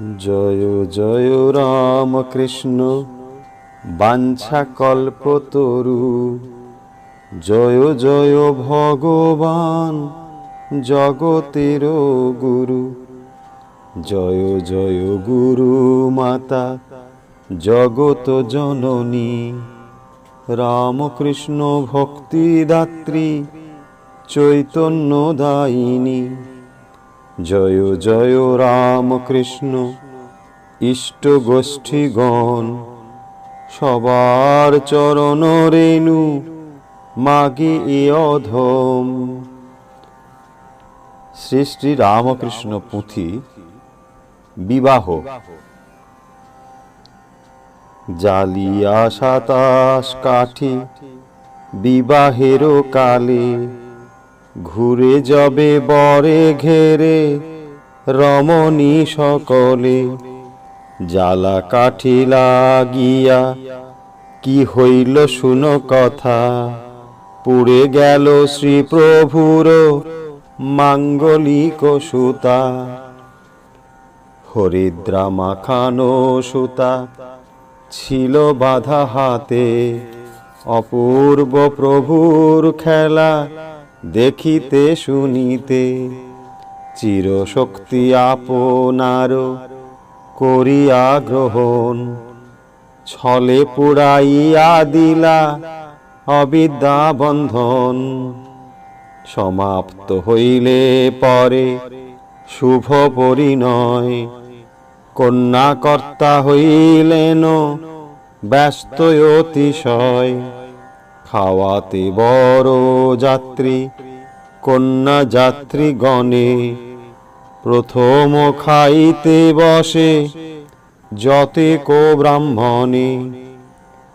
জয় জয় রাম কৃষ্ণ বাঞ্ছা কল্পতরু জয় জয় ভগবান জগতের গুরু। জয় জয় গুরু মাতা জগত জননী। রামকৃষ্ণ ভক্তিদাত্রী চৈতন্য দায়িনী জয় জয় রামকৃষ্ণ ইষ্ট গোষ্ঠীগণ, সবার চরণ রেণু, মাগে অধম শ্রী শ্রী রামকৃষ্ণ পুঁথি বিবাহ। জালিয়া সাতাশ কাঠি বিবাহের কালে ঘুরে যাবে বরে ঘেরে, রমণী সকলে। জ্বালা কাঠি লাগিয়া কি হইল শুনো কথা। পুড়ে গেল শ্রী প্রভুর মাঙ্গলিক সুতা। হরিদ্রা মাখানো সুতা ছিল বাধা হাতে। অপূর্ব প্রভুর খেলা দেখিতে শুনিতে চিরশক্তি আপনার করিয়া গ্রহণ। ছলে পুড়াইয়া দিলা অবিদ্যা বন্ধন। সমাপ্ত হইলে পরে শুভ পরিণয়। কন্যাকর্তা হইলেন ব্যস্ত অতিশয়। খাওয়াতে বড় যাত্রী, কন্যা যাত্রী গণে। প্রথম খাইতে বসে যতে কো ব্রাহ্মণে।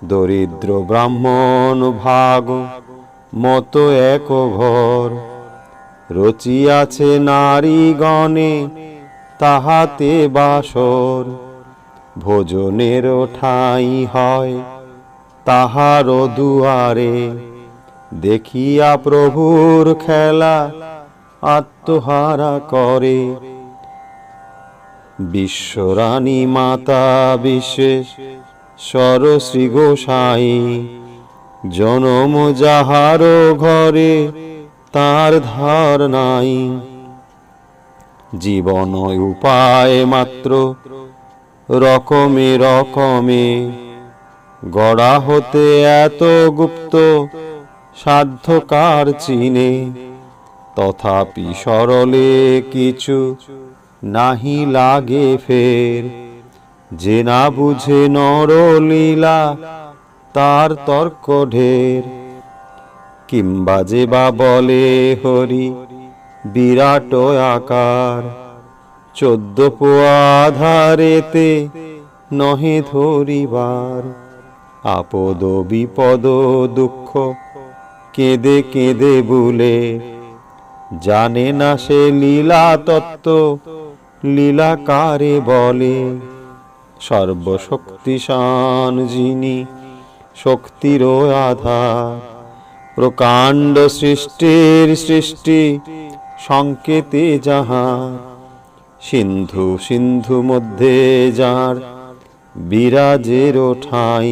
দরিদ্র ব্রাহ্মণ ভাগ মতো এক ঘর। রচিয়াছে নারী গণে তাহাতে বাসর। ভোজনের ঠাঁই হয় তাহার দুয়ারে দেখিয়া প্রভুর খেলা আত্মহারা করে। বিশ্বরানী মাতা বিশেষ সরশ্রী গোসাই, জনম যাহার ঘরে তার ধার নাই। জীবন উপায় মাত্র রকমে রকমে গড়া হতে এত গুপ্ত, সাধ্যকার চিনে। তথাপি সরলে কিছু নাহি লাগে ফের। যে না বুঝে নরলীলা, তার তর্ক ঢের। কিংবা যে বা বলে হরি, বিরাট আকার। চোদ্দ পোয়া ধারেতে নহে ধরিবার। আপদ বিপদ, দুঃখ কেঁদে কেঁদে বুলে জানে না সে লীলা তত্ত্ব, লীলা কারে বলে। সর্বশক্তিশান যিনি শক্তির আধার প্রকাণ্ড সৃষ্টির সৃষ্টি সংকেতে যাহার সিন্ধু সিন্ধু মধ্যে যার বিরাজের ঠাই।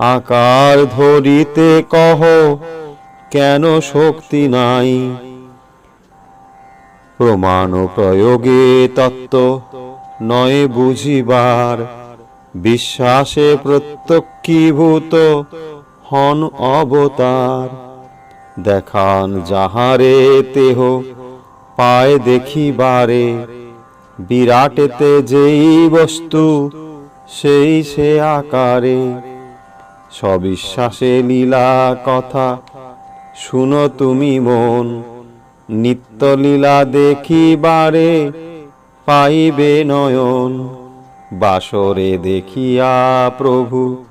আকার ধরিতে কহ, কেন শক্তি নাই? প্রমাণ প্রয়োগে তত্ত্ব নয় বুঝিবার। বিশ্বাসে প্রত্যক্ষীভূত হন অবতার। দেখান যাহারে তেহ, পায় দেখিবারে। বিরাটেতে যেই বস্তু, সেই সে আকারে। সবিশ্বাসে লীলা কথা। শুনো তুমি মন নিত্য লীলা দেখিবারে পাইবে নয়ন। বাসরে দেখিয়া প্রভু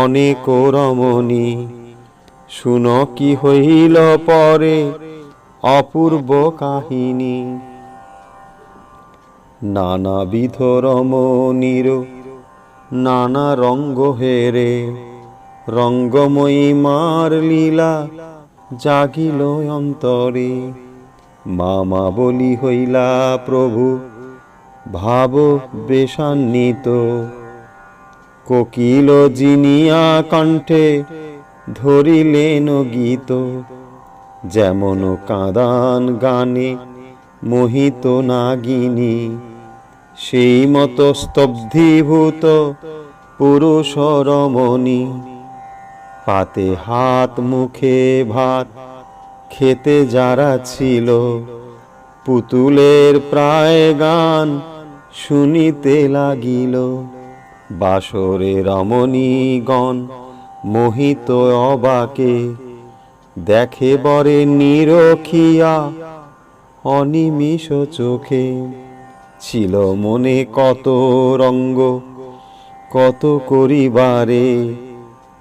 অনেক রমণী। শুন কি হইল পরে অপূর্ব কাহিনী। নানাবিধ রমণীর নানা রঙ্গ হেরে রঙ্গময়ী মার লীলা জাগিল অন্তরে। মামা বলি হইলা প্রভু ভাব বেশান্বিত। কোকিল জিনিয়া কণ্ঠে ধরিলেন গীত। যেমন কাদান গানে মোহিত নাগিনী, সেই মতো স্তব্ধীভূত পুরুষ রমণী। পাতে হাত, মুখে ভাত। খেতে যারা ছিল পুতুলের প্রায় গান শুনিতে লাগিল। বাসরে রমণীগণ মোহিত অবাকে দেখে বরে নিরখিয়া অনিমিষ চোখে। ছিল মনে কত রঙ্গ, কত করিবারে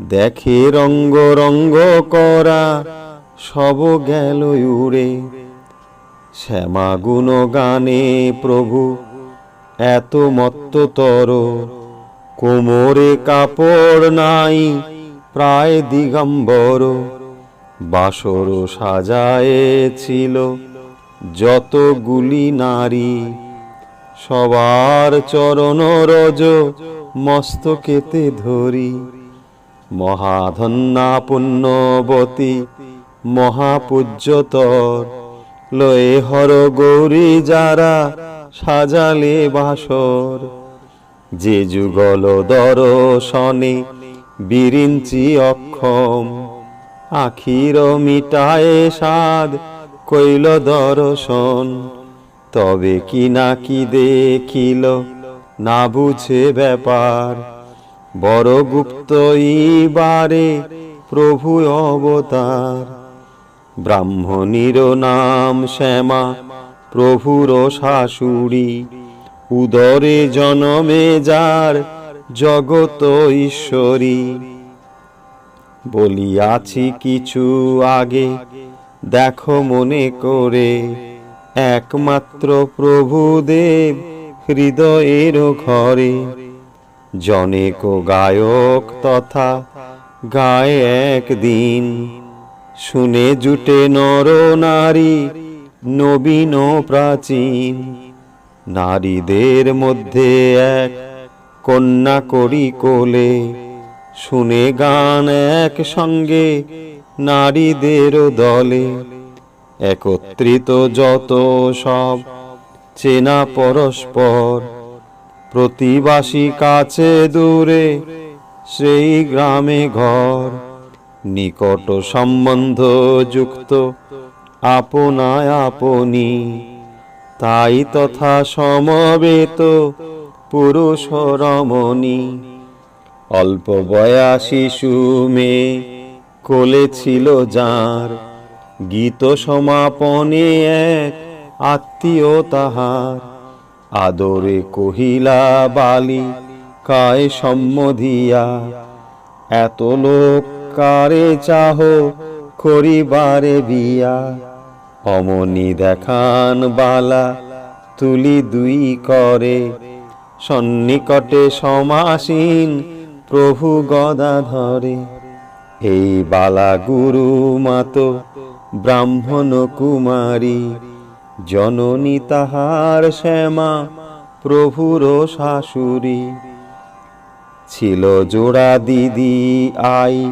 দেখে রঙ্গ রঙ্গ করা, সব গেল উড়ে। শ্যামা গুণ গানে, প্রভু, এত মত্ততর। কোমরে কাপড় নাই, প্রায় দিগম্বর। বাসর সাজায়েছিল যতগুলি নারী। সবার চরণ রজ মস্তকেতে ধরি। মহাধন্যা পুণ্যবতী মহাপূজ্যতর। লয়ে হর গৌরী যারা সাজালে বাসর। যে যুগল দর্শনে বিরিঞ্চি অক্ষম, আখির মিটায়ে সাদ কইল দর্শন। তবে কি না কি দেখিল না বুঝে ব্যাপার বড় গুপ্ত ইবারে প্রভু অবতার। ব্রাহ্মণীর নাম শ্যামা, প্রভুর শাশুড়ি। উদরে জনমে যার জগত ঈশ্বরী। বলিয়াছি কিছু আগে, দেখো মনে করে। একমাত্র প্রভুদেব হৃদয়ের ঘরে। জনেক গায়ক তথা গায়ে একদিন। শুনে জুটে নর নারী, নবীন প্রাচীন। নারীদের মধ্যে এক কন্যা করি কোলে। শুনে গান এক সঙ্গে নারীদের দলে। একত্রিত যত সব চেনা পরস্পর প্রতিবাসী কাছে দূরে, সেই গ্রামে ঘর। নিকট সম্বন্ধ যুক্ত, আপনায় আপনি। তাই তথা সমবেত পুরুষ রমণী। অল্প বয়া শিশু মেয়ে কোলে ছিল যার। গীত সমাপনে এক আত্মীয় তাহার। আদরে কহিলা বালি, কায় সম্মধিয়া? এত লোক কারে চাহ, করিবারে বিয়া? অমনি দেখান বালা, তুলি দুই করে। সন্নিকটে সমাসীন প্রভু গদা ধরে এই বালা গুরু মাত ব্রাহ্মণ কুমারী জননী তাহার শ্যামা, প্রভুর শাশুড়ি। ছিল জোড়া দিদি আই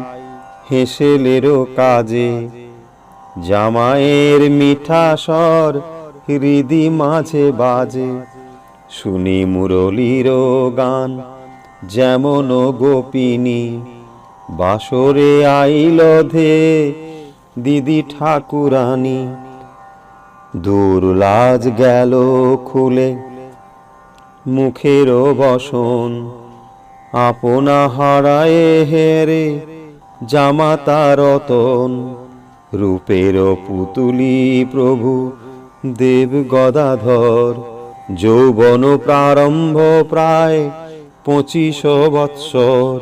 হেসেলেরও কাজে। জামায়ের মিঠা স্বর হৃদি মাঝে বাজে। শুনি মুরলির গান যেমন গোপিনী। বাসরে আইল ধে দিদি ঠাকুরানী। দূর লাজ গেল খুলে মুখের বসন আপনা হারায়ে হেরে জামাতা রতন রূপের পুতুলি প্রভু দেব গদাধর, যৌবন প্রারম্ভ প্রায় পঁচিশ বৎসর।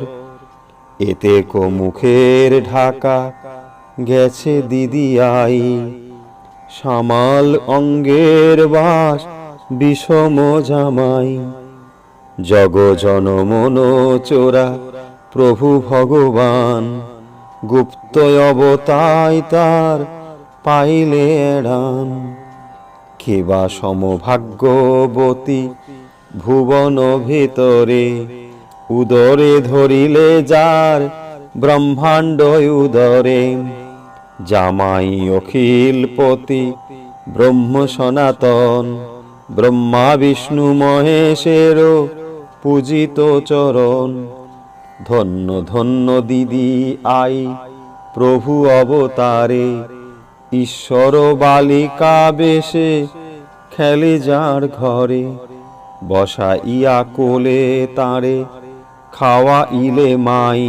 এতে কো মুখের ঢাকা গেছে দিদি আই। সামাল অঙ্গের বাস, বিষম জামাই। জগ জনমন চোরা প্রভু ভগবান। গুপ্ত অবতাই তার পাইলে এড়ান। কেবা সমভাগ্যবতী, ভুবন ভিতরে। উদরে ধরিলে যার ব্রহ্মাণ্ড উদরে। জামাই অখিলপতি ব্রহ্ম সনাতন, ব্রহ্মা বিষ্ণু মহেশেরও পূজিত চরণ। ধন্য ধন্য দিদি আই, প্রভু অবতারে, ঈশ্বর বালিকা বেশে খেলে যার ঘরে। বসা ইয়া কোলে তাঁরে খাওয়া ইলে মাই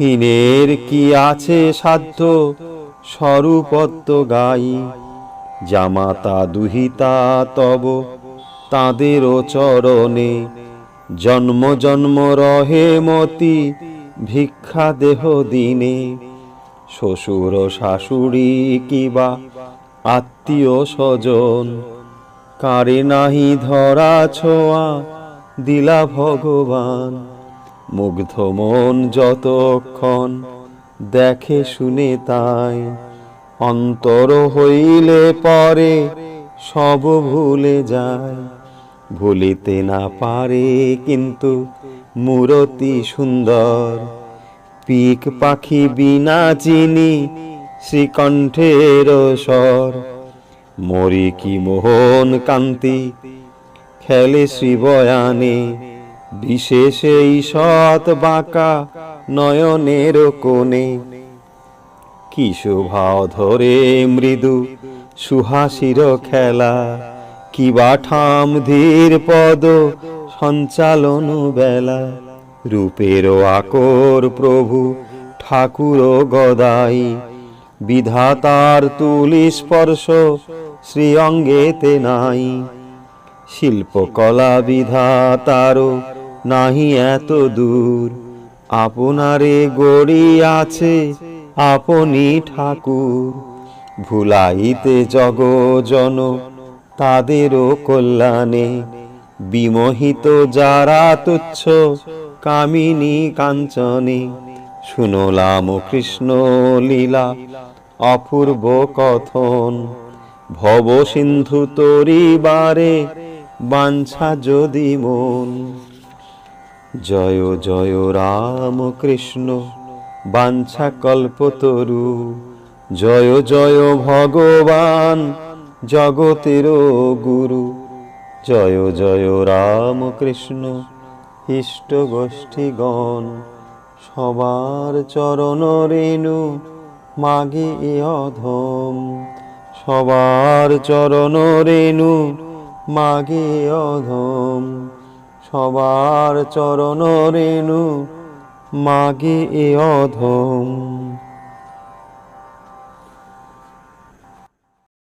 হীনের কি আছে সাধ্য? স্বরূপত্ব গাই। জামাতা দুহিতা তব তাঁদেরও চরণে। জন্ম জন্ম রহে মতি, ভিক্ষা দেহ দিনে। শ্বশুর শাশুড়ি কিবা আত্মীয় স্বজন? কারে নাহি ধরা ছোঁয়া দিলা ভগবান? মুগ্ধ মন যতক্ষণ দেখে শুনে তাই অন্তর হইলে পরে সব ভুলে যায়। ভুলিতে না পারে কিন্তু মূরতি সুন্দর। পিক পাখি বিনা চিনি শ্রীকণ্ঠের স্বর। মরি কি মোহন কান্তি, খেলে শ্রীবয়ানে বিশেষে সৎ বাঁকা নয়নের কোণে। কি শোভাও ধরে মৃদু সুহাসির খেলা, কি বাঠাম ধীর পদ সঞ্চালন বেলা। রূপের আকর প্রভু ঠাকুর গদাই, বিধাতার তুলি স্পর্শ শ্রী অঙ্গেতে নাই। শিল্পকলা বিধাতারও নাহি এত দূর। আপনারে গড়ি আছে আপনি ঠাকুর। ভুলাইতে জগজন তাদেরও কল্যাণে। বিমোহিত যারা তুচ্ছ কামিনী কাঞ্চনে। শুনলাম কৃষ্ণ লীলা, অপূর্ব কথন। ভব সিন্ধু তরিবারে বাঞ্ছা যদি মন। জয় জয় রাম কৃষ্ণ, বাঞ্ছা কল্পতরু জয় জয় ভগবান, জগতের গুরু। জয় জয় রাম কৃষ্ণ, ইষ্ট গোষ্ঠীগণ, সবার চরণ রেণু, মাগে অধম। সবার চরণ রেণু, মাগে অধম। সবার চরণ রেণু মাগে এ অধম।